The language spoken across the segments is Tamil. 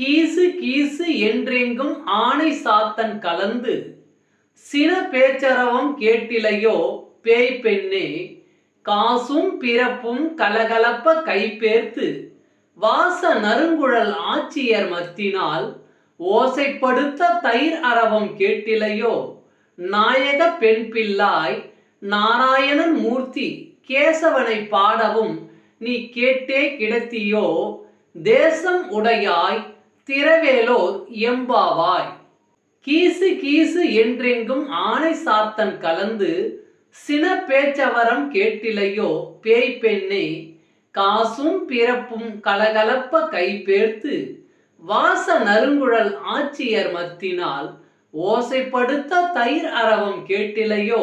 கீசு கீசு என்றெங்கும் ஆணை சாத்தன் கலந்து சின பேச்சரவம் கேட்டிலையோ பேய் பெண்ணே காசும் பிறப்பும் கலகலப்ப கைப்பேர்த்து வாச நறுங்குழல் ஆட்சியர் மத்தினால் ஓசைப்படுத்த தயிர் அரவம் கேட்டிலையோ நாயக பெண் பிள்ளாய் நாராயணன் மூர்த்தி கேசவனை பாடவும் நீ கேட்டே கிடத்தியோ தேசம் உடையாய் திரவேலோர் எம்பாவாய் கீசு கீசு என்றெங்கும் ஆணை சாத்தன் கலந்து சின பேச்சவரம் கேட்டிலையோ பேய் பெண்ணே காசும் பிறப்பும் கலகலப்ப கைபேர்த்து வாச நறுங்குழல் ஆட்சியர் மத்தினால் ஓசைப்படுத்த தயிர் அரவம் கேட்டிலையோ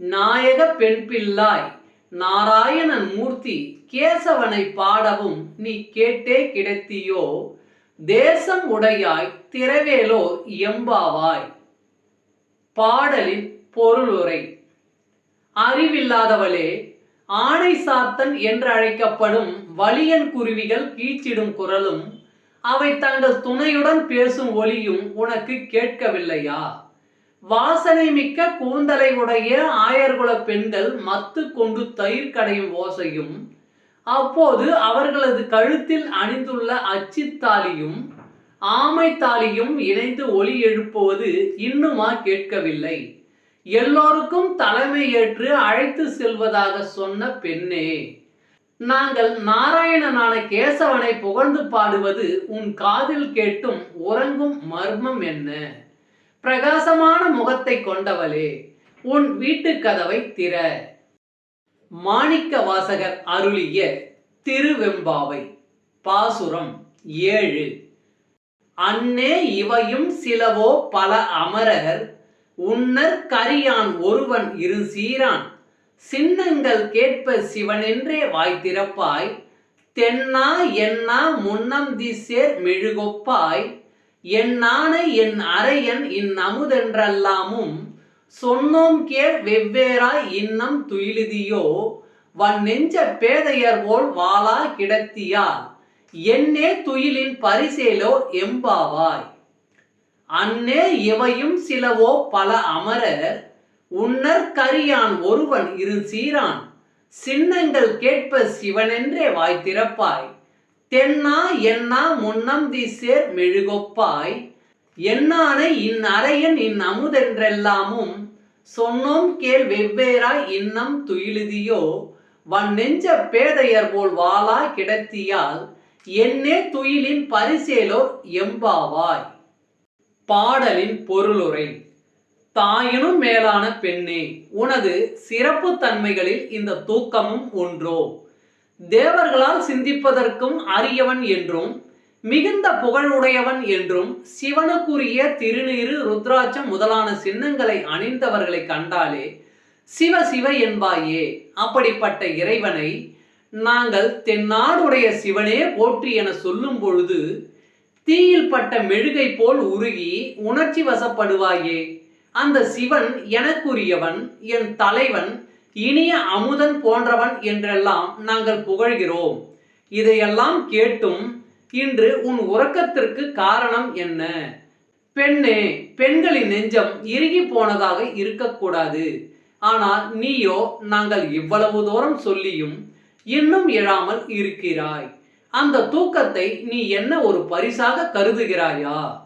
நாயக பெண் பிள்ளாய் நாராயணன் மூர்த்தி கேசவனை பாடவும் நீ கேட்டே கிடைத்தியோ தேசம் உடையாய் திரவேலோர் எம்பாவாய் பாடலின் பொருளுரை. அறிவில்லாதவளே ஆணை சாத்தன் என்று அழைக்கப்படும் வலியன் குருவிகள் கீச்சிடும் குரலும் அவை தங்கள் துணையுடன் பேசும் ஒலியும் உனக்கு கேட்கவில்லையா? வாசனை மிக்க கூந்தலை உடைய ஆயர்குல பெண்கள் மத்து கொண்டு தயிர் கடையும் ஓசையும் அப்போது அவர்களது கழுத்தில் அணிந்துள்ள அச்சித்தாலியும் ஆமைத்தாலியும் இணைந்து ஒளி எழுப்புவது இன்னுமா கேட்கவில்லை. எல்லோருக்கும் தலைமை ஏற்று அழைத்து செல்வதாக சொன்ன பெண்ணே நாங்கள் நாராயணனான கேசவனை புகழ்ந்து பாடுவது உன் காதில் கேட்டும் உறங்கும் மர்மம் என்ன? பிரகாசமான முகத்தை கொண்டவளே உன் வீட்டு கதவை திற. மாணிக்க வாசகர் அருளிய திருவெம்பாவை. பாசுரம் ஏழு. அன்னே இவையும் சிலவோ பல அமரர் உன்னர் கரியான் ஒருவன் இரு சீரான். சின்னங்கள் கேட்ப சிவனென்றே வாய் திறப்பாய். தென்னா என்னா முன்னம் திசேர் மெழுகொப்பாய். என்னானை என் அரையன் இந்நமுதென்றல்லாமும் சொன்னோம் கேள் வெவ்வேறாய் இன்னம் துயிலுதியோ வன் நெஞ்ச பேதையர் போல் வாளா கிடத்தியால் என்னே துயிலின் பரிசேலோ எம்பாவாய். அன்னே இவையும் சிலவோ பல அமரர் உன்னர் கரியான் ஒருவன் இரு சீரான் சின்னங்கள் கேட்ப சிவனென்றே வாய் திறப்பாய் தென்னா என்னா முன்னம் தீசேர் மெழுகொப்பாய் என்னானை இன் அறையன் இன் அமுதென்றெல்லாமும் சொன்னோம் கேள் வெவ்வேறாய் இன்னம் துயிலுதியோ? வன் நெஞ்ச பேதையர் போல் வாளா கிடத்தியால் என்னே துயிலின் பரிசேலோ எம்பாவாய்? பாடலின் பொருளுரை. தாயினும் மேலான பெண்ணே உனது சிறப்பு தன்மைகளில் இந்த தூக்கமும் ஒன்றோ? தேவர்களால் சிந்திப்பதற்கும் அரியவன் என்றும் மிகுந்த புகழுடையவன் என்றும் சிவனுக்குரிய திருநீரு ருத்ராட்சம் முதலான சின்னங்களை அணிந்தவர்களை கண்டாலே சிவ சிவ என்பாயே அப்படிப்பட்ட இறைவனை நாங்கள் தென்னாடுடைய சிவனே போற்றி என சொல்லும் பொழுது தீயில் பட்ட மெழுகை போல் உருகி உணர்ச்சி வசப்படுவாயே அந்த சிவன் எனக்குரியவன் என் தலைவன் இனிய அமுதன் போன்றவன் என்றெல்லாம் நாங்கள் புகழ்கிறோம். இதையெல்லாம் கேட்டும் இன்று உன் உறக்கத்திற்கு காரணம் என்ன? பெண்ணே பெண்களின் நெஞ்சம் இறுகி போனதாக இருக்கக்கூடாது. ஆனால் நீயோ நாங்கள் இவ்வளவு தூரம் சொல்லியும் இன்னும் எழாமல் இருக்கிறாய். அந்த தூக்கத்தை நீ என்ன ஒரு பரிசாக கருதுகிறாயா?